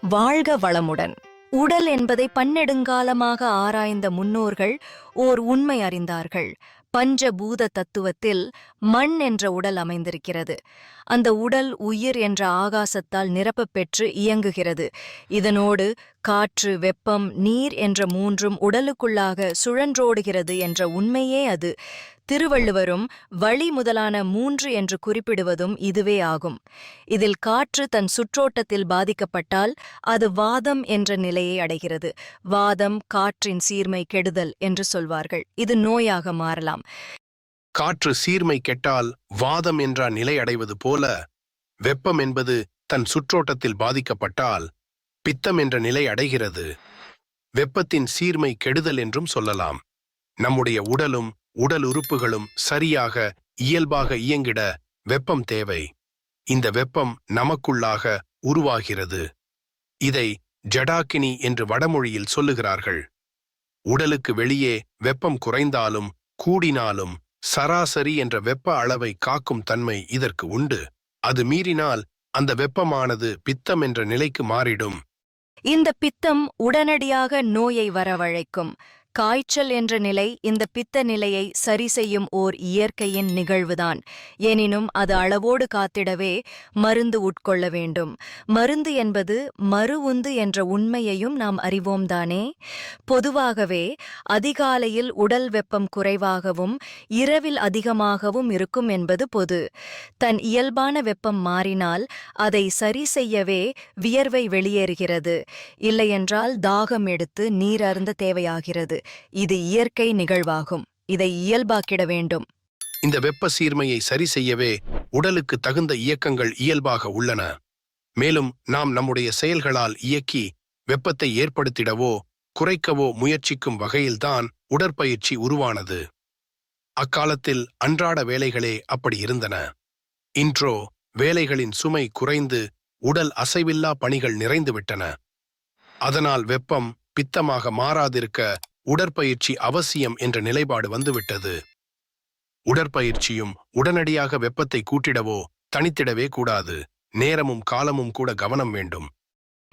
வாழ்க வளமுடன். உடல் என்பதை பன்னெடுங்காலமாக ஆராய்ந்த முன்னோர்கள் ஓர் உண்மை அறிந்தார்கள். பஞ்சபூத தத்துவத்தில் மண் என்ற உடல் அமைந்திருக்கிறது. அந்த உடல் உயிர் என்ற ஆகாசத்தால் நிரப்பப் பெற்று இயங்குகிறது. இதனோடு காற்று வெப்பம் நீர் என்ற மூன்றும் உடலுக்குள்ளாக சுழன்றோடுகிறது என்ற உண்மையே அது. திருவள்ளுவரும் வழி முதலான மூன்று என்று குறிப்பிடுவதும் இதுவே ஆகும். இதில் காற்று தன் சுற்றோட்டத்தில் பாதிக்கப்பட்டால் அது வாதம் என்ற நிலையை அடைகிறது. வாதம் காற்றின் சீர்மை கெடுதல் என்று சொல்வார்கள். இது நோயாக மாறலாம். காற்று சீர்மை கெட்டால் வாதம் என்ற நிலை அடைவது போல வெப்பம் என்பது தன் சுற்றோட்டத்தில் பாதிக்கப்பட்டால் பித்தம் என்ற நிலை அடைகிறது. வெப்பத்தின் சீர்மை கெடுதல் என்றும் சொல்லலாம். நம்முடைய உடலும் உடல் உறுப்புகளும் சரியாக இயல்பாக இயங்கிட வெப்பம் தேவை. இந்த வெப்பம் நமக்குள்ளாக உருவாகிறது. இதை ஜடாக்கினி என்று வடமொழியில் சொல்லுகிறார்கள். உடலுக்கு வெளியே வெப்பம் குறைந்தாலும் கூடினாலும் சராசரி என்ற வெப்ப அளவை காக்கும் தன்மை இதற்கு உண்டு. அது மீறினால் அந்த வெப்பமானது பித்தம் என்ற நிலைக்கு மாறிடும். இந்த பித்தம் உடனடியாக நோயை வரவழைக்கும். காய்ச்சல் என்ற நிலை இந்த பித்த நிலையை சரி செய்யும் ஓர் இயற்கையின் நிகழ்வுதான். எனினும் அது அளவோடு காத்திடவே மருந்து உட்கொள்ள வேண்டும். மருந்து என்பது மறு உந்து என்ற உண்மையையும் நாம் அறிவோம்தானே பொதுவாகவே அதிகாலையில் உடல் வெப்பம் குறைவாகவும் இரவில் அதிகமாகவும் இருக்கும் என்பது பொது. தன் இயல்பான வெப்பம் மாறினால் அதை சரி செய்யவே வியர்வை வெளியேறுகிறது. இல்லையென்றால் தாகம் எடுத்து நீர் அருந்த தேவையாகிறது. இது இயற்கை நிகழ்வாகும். இதை இயல்பாக்கிட வேண்டும். இந்த வெப்ப சீர்மையை சரி செய்யவே உடலுக்கு தகுந்த இயக்கங்கள் இயல்பாக உள்ளன. மேலும் நாம் நம்முடைய செயல்களால் இயக்கி வெப்பத்தை ஏற்படுத்திடவோ குறைக்கவோ முயற்சிக்கும் வகையில்தான் உடற்பயிற்சி உருவானது. அக்காலத்தில் அன்றாட வேலைகளே அப்படி இருந்தன. இன்றோ வேலைகளின் சுமை குறைந்து உடல் அசைவில்லா பணிகள் நிறைந்துவிட்டன. அதனால் வெப்பம் பித்தமாக மாறாதிருக்க உடற்பயிற்சி அவசியம் என்ற நிலைப்பாடு வந்துவிட்டது. உடற்பயிற்சியும் உடனடியாக வெப்பத்தை கூட்டிடவோ தனித்திடவே கூடாது. நேரமும் காலமும் கூட கவனம் வேண்டும்.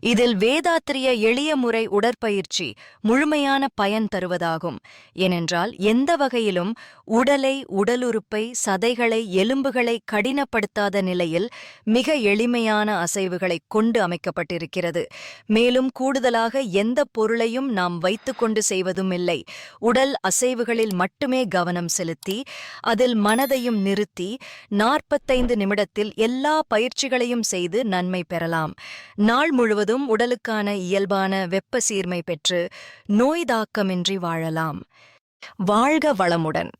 இதில் வேதாத்திரிய எளிய முறை உடற்பயிற்சி முழுமையான பயன் தருவதாகும். ஏனென்றால் எந்த வகையிலும் உடலை உடலுறுப்பை சதைகளை எலும்புகளை கடினப்படுத்தாத நிலையில் மிக எளிமையான அசைவுகளை கொண்டு அமைக்கப்பட்டிருக்கிறது. மேலும் கூடுதலாக எந்த பொருளையும் நாம் வைத்துக்கொண்டு செய்வதும் இல்லை. உடல் அசைவுகளில் மட்டுமே கவனம் செலுத்தி அதில் மனதையும் நிறுத்தி நாற்பத்தைந்து நிமிடத்தில் எல்லா பயிற்சிகளையும் செய்து நன்மை பெறலாம். நாள் முழுவதும் முழுவதும் உடலுக்கான இயல்பான வெப்ப சீர்மை பெற்று நோய் தாக்கமின்றி வாழலாம். வாழ்க வளமுடன்.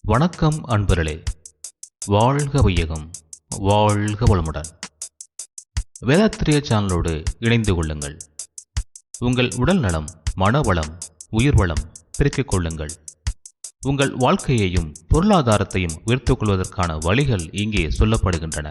வணக்கம் அன்பர்களே. வாழ்க வையகம் வாழ்க வளமுடன். வேதாத்திரிய சேனலோடு இணைந்து கொள்ளுங்கள். உங்கள் உடல் நலம் மனவளம் உயிர் வளம் பெருக்கிக் கொள்ளுங்கள். உங்கள் வாழ்க்கையையும் பொருளாதாரத்தையும் உயர்த்துக் கொள்வதற்கான வழிகள் இங்கே சொல்லப்படுகின்றன.